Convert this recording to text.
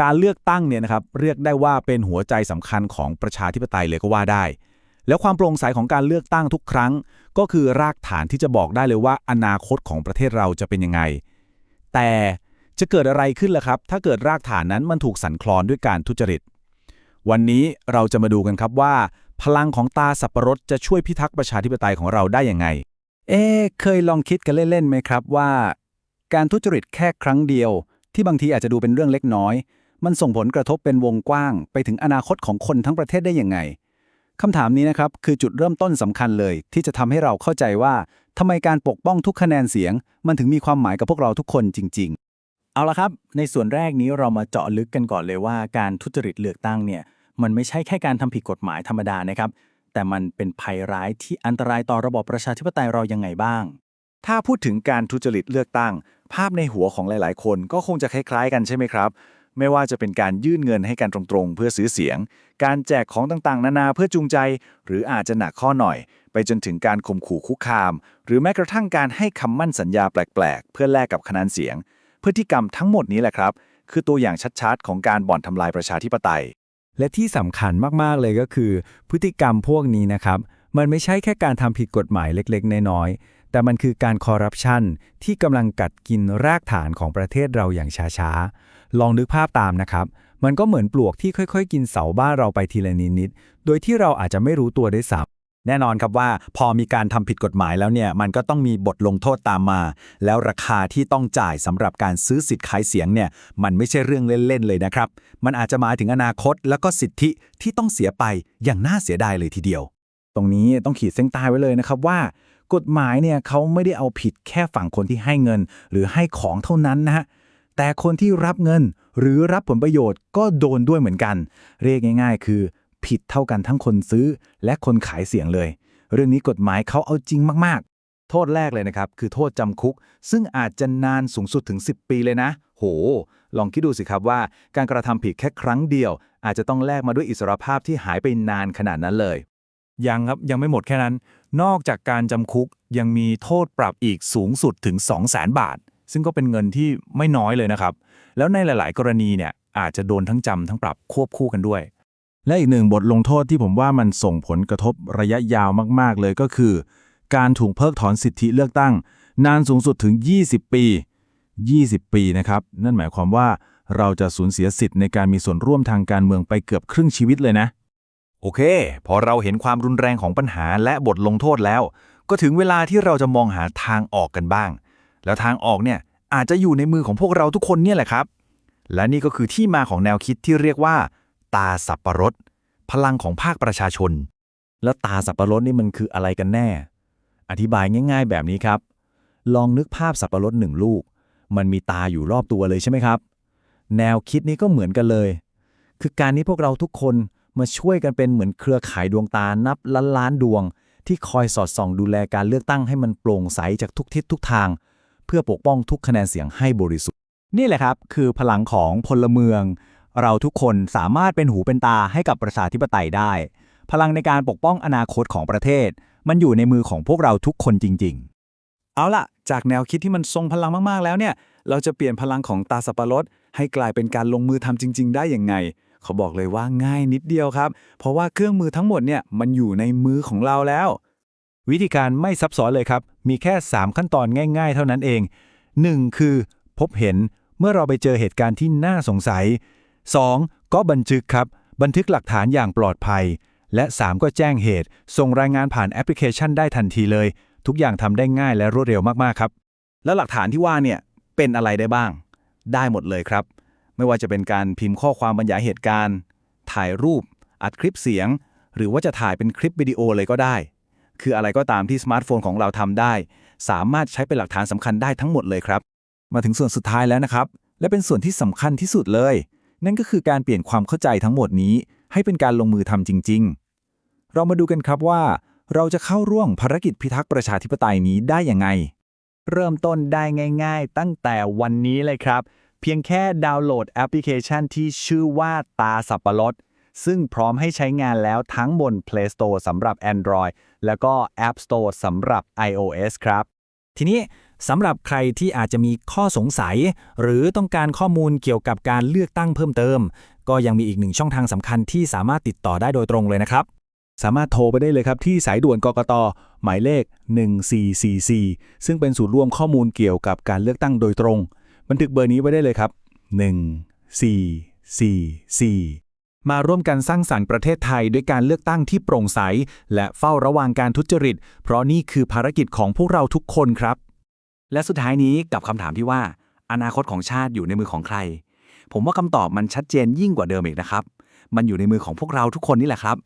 การเลือกตั้งเนี่ยนะครับเรียกได้ว่าเป็นหัวใจสำคัญของประชาธิปไตยเลยก็ว่าได้ แล้วความโปร่งใสของการเลือกตั้งทุกครั้ง ก็คือรากฐานที่จะบอกได้เลยว่าอนาคตของประเทศเราจะเป็นยังไง แต่จะเกิดอะไรขึ้นล่ะครับ ถ้าเกิดรากฐานนั้นมันถูกสั่นคลอนด้วยการทุจริต วันนี้เราจะมาดูกันครับว่า พลังของตาสับปะรดจะช่วยพิทักษ์ประชาธิปไตยของเราได้ยังไง เอ๊ะเคยลองคิดกันเล่นๆไหมครับว่า การทุจริตแค่ครั้งเดียว ที่บางทีอาจจะดูเป็นเรื่องเล็กน้อย มันส่งผลกระทบเป็นวงกว้าง ไปถึงอนาคตของคนทั้งประเทศได้ยังไงคำถามนี้นะครับคือจุดเริ่มต้นสำคัญเลย ที่จะทำให้เราเข้าใจว่าทำไมการปกป้องทุกคะแนนเสียง มันถึงมีความหมายกับพวกเราทุกคนจริง ๆ เอาละครับ ในส่วนแรกนี้เรามาเจาะลึกกันก่อนเลยว่าการทุจริตเลือกตั้งเนี่ยมันไม่ใช่แค่การทำผิดกฎหมายธรรมดานะครับ แต่มันเป็นภัยร้ายที่อันตรายต่อระบอบประชาธิปไตยเรายังไงบ้าง ถ้าพูดถึงการทุจริตเลือกตั้ง ภาพในหัวของหลาย ๆ คนก็คงจะคล้าย ๆ กันใช่ไหมครับ ไม่ว่าจะเป็นการยื่นเงินให้กันตรงๆ เพื่อซื้อเสียง การแจกของต่างๆ นานาเพื่อจูงใจ หรืออาจจะหนักข้อหน่อย ไปจนถึงการข่มขู่คุกคาม หรือแม้กระทั่งการให้คำมั่นสัญญาแปลกๆ เพื่อแลกกับคะแนนเสียง พฤติกรรมทั้งหมดนี้แหละครับ คือตัวอย่างชัดๆ ของการบ่อนทำลายประชาธิปไตย และที่สำคัญมากๆเลยก็คือ พฤติกรรมพวกนี้นะครับ มันไม่ใช่แค่การทำผิดกฎหมายเล็กๆ น้อยๆ แต่มันคือการคอร์รัปชันที่กำลังกัดกินรากฐานของประเทศเราอย่างช้าๆ ลองนึกภาพตามนะครับ มันก็เหมือนปลวกที่ค่อย ๆ กินเสาบ้านเราไปทีละนิดๆโดยที่เราอาจจะไม่รู้ตัวได้วยซ้ำแน่นอนครับว่าพอมีการทำผิดกฎหมายแล้วเนี่ย มันก็ต้องมีบทลงโทษตามมา แล้วราคาที่ต้องจ่ายสำหรับการซื้อสิทธิ์ขายเสียงเนี่ย มันไม่ใช่เรื่องเล่น ๆ เลยนะครับ มันอาจจะมาถึงอนาคตแล้วก็สิทธิที่ต้องเสียไปอย่างน่าเสียดายเลยทีเดียว ตรงนี้ต้องขีดเส้นใต้ไว้เลยนะครับว่า กฎหมายเนี่ยเขาไม่ได้เอาผิดแค่ฝั่งคนที่ให้เงิน หรือให้ของเท่านั้นนะฮะ แต่คนที่รับเงินหรือรับผลประโยชน์ก็โดนด้วยเหมือนกัน เรียกง่าย ๆ คือ ผิดเท่ากันทั้งคนซื้อ และคนขายเสียงเลย เรื่องนี้กฎหมายเขาเอาจริงมากๆ โทษแรกเลยนะครับ คือโทษจำคุก ซึ่งอาจจะนานสูงสุดถึง 10 ปีเลยนะ โห ลองคิดดูสิครับว่า การกระทำผิดแค่ครั้งเดียว อาจจะต้องแลกมาด้วยอิสรภาพที่หายไปนานขนาดนั้นเลยยังครับ ยังไม่หมดแค่นั้น นอกจากการจำคุกยังมีโทษปรับอีกสูงสุดถึง 2 0 0 0 0 0 บาท ซึ่งก็เป็นเงินที่ไม่น้อยเลยนะครับ แล้วในหลาย ๆ กรณีเนี่ยอาจจะโดนทั้งจำทั้งปรับควบคู่กันด้วย และอีกหนึ่งบทลงโทษที่ผมว่ามันส่งผลกระทบระยะยาวมากๆ เลยก็คือ การถูกเพิกถอนสิทธิเลือกตั้ง นานสูงสุดถึง 20 ปี 20 ปีนะครับ นั่นหมายความว่าเราจะสูญเสียสิทธิ์ในการมีส่วนร่วมทางการเมืองไปเกือบครึ่งชีวิตเลยนะ โอเค พอเราเห็นความรุนแรงของปัญหาและบทลงโทษแล้ว ก็ถึงเวลาที่เราจะมองหาทางออกกันบ้าง แล้วทางออกเนี่ยอาจจะอยู่ในมือของพวกเราทุกคนเนี่ยแหละครับ และนี่ก็คือที่มาของแนวคิดที่เรียกว่า ตาสับปะรด พลังของภาคประชาชน แล้วตาสับปะรดนี่มันคืออะไรกันแน่ อธิบายง่าย ๆ แบบนี้ครับ ลองนึกภาพสับปะรดหนึ่งลูก มันมีตาอยู่รอบตัวเลยใช่ไหมครับ แนวคิดนี้ก็เหมือนกันเลย คือการที่พวกเราทุกคนมาช่วยกันเป็นเหมือนเครือข่ายดวงตานับล้านล้านดวง ที่คอยสอดส่องดูแลการเลือกตั้งให้มันโปร่งใสจากทุกทิศทุกทาง พื่อปกป้องทุกคะแนนเสียงให้บริสุทธิ์ นี่แหละครับ คือพลังของพลเมือง เราทุกคนสามารถเป็นหูเป็นตาให้กับประชาธิปไตยได้ พลังในการปกป้องอนาคตของประเทศ มันอยู่ในมือของพวกเราทุกคนจริง ๆ เอาล่ะ จากแนวคิดที่มันทรงพลังมากๆแล้วเนี่ย เราจะเปลี่ยนพลังของตาสับปะรดให้กลายเป็นการลงมือทำจริง ๆ ได้ยังไงเขาบอกเลยว่าง่ายนิดเดียวครับ เพราะว่าเครื่องมือทั้งหมดเนี่ยมันอยู่ในมือของเราแล้ว วิธีการไม่ซับซ้อนเลยครับ มีแค่ 3 ขั้นตอนง่าย ๆ เท่านั้นเอง 1. คือ พบเห็นเมื่อเราไปเจอเหตุการณ์ที่น่าสงสัย 2. ก็บันทึกครับ บันทึกหลักฐานอย่างปลอดภัย และ 3 ก็แจ้งเหตุ ส่งรายงานผ่านแอปพลิเคชันได้ทันทีเลย ทุกอย่างทำได้ง่ายและรวดเร็วมากๆครับ แล้วหลักฐานที่ว่าเนี่ยเป็นอะไรได้บ้าง ได้หมดเลยครับ ไม่ว่าจะเป็นการพิมพ์ข้อความบรรยายเหตุการณ์ ถ่ายรูป อัดคลิปเสียง หรือว่าจะถ่ายเป็นคลิปวิดีโอเลยก็ได้ คืออะไรก็ตามที่สมาร์ทโฟนของเราทำได้ สามารถใช้เป็นหลักฐานสำคัญได้ทั้งหมดเลยครับ มาถึงส่วนสุดท้ายแล้วนะครับ และเป็นส่วนที่สำคัญที่สุดเลย นั่นก็คือการเปลี่ยนความเข้าใจทั้งหมดนี้ ให้เป็นการลงมือทำจริง ๆ เรามาดูกันครับว่า เราจะเข้าร่วมภารกิจพิทักษ์ประชาธิปไตยนี้ได้ยังไง เริ่มต้นได้ง่าย ๆ ตั้งแต่วันนี้เลยครับ เพียงแค่ดาวน์โหลดแอปพลิเคชันที่ชื่อว่าตาสับปะรด ซึ่งพร้อมให้ใช้งานแล้วทั้งบน Play Store สำหรับ Android แล้วก็ App Store สำหรับ iOS ครับ ทีนี้สำหรับใครที่อาจจะมีข้อสงสัย หรือต้องการข้อมูลเกี่ยวกับการเลือกตั้งเพิ่มเติม ก็ยังมีอีกหนึ่งช่องทางสำคัญที่สามารถติดต่อได้โดยตรงเลยนะครับ สามารถโทรไปได้เลยครับที่สายด่วนกกต หมายเลข 1444 ซึ่งเป็นศูนย์รวมข้อมูลเกี่ยวกับการเลือกตั้งโดยตรง บันทึกเบอร์นี้ไว้ได้เลยครับ 1444 มาร่วมกันสร้างสรรค์ประเทศไทยด้วยการเลือกตั้งที่โปร่งใส และเฝ้าระวังการทุจริต เพราะนี่คือภารกิจของพวกเราทุกคนครับ และสุดท้ายนี้กับคำถามที่ว่า อนาคตของชาติอยู่ในมือของใคร ผมว่าคำตอบมันชัดเจนยิ่งกว่าเดิมอีกนะครับ มันอยู่ในมือของพวกเราทุกคนนี่แหละครับ